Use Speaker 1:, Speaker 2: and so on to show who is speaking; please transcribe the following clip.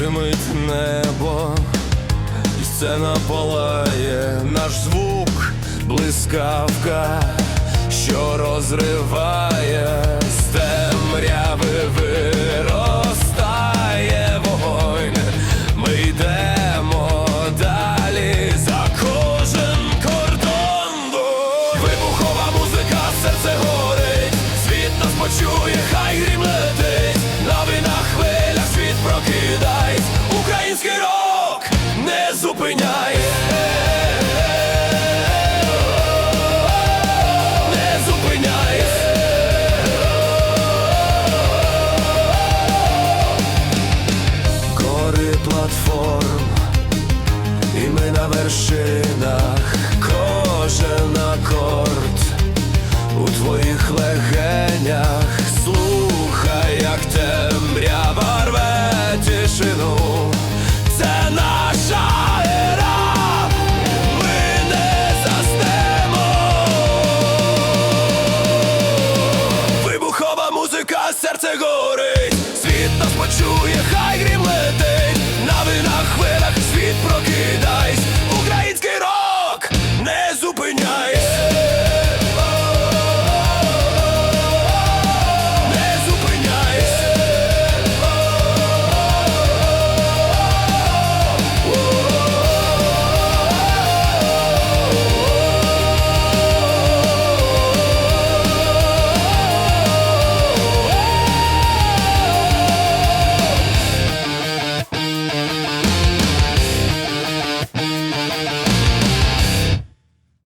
Speaker 1: Римить небо, і сцена палає наш звук, блискавка, що розриває з темряви виростає вогонь. Ми йдемо далі за кожен кордон. Вибухова музика, серце горить, світ нас почує, хай грім летить. на вершинах, кожен акорд у твоїх легенях, слухай, як темрява рве тишину, це наша ера, ми не заснемо. Вибухова музика, серце горить, світ нас почує, хай грім.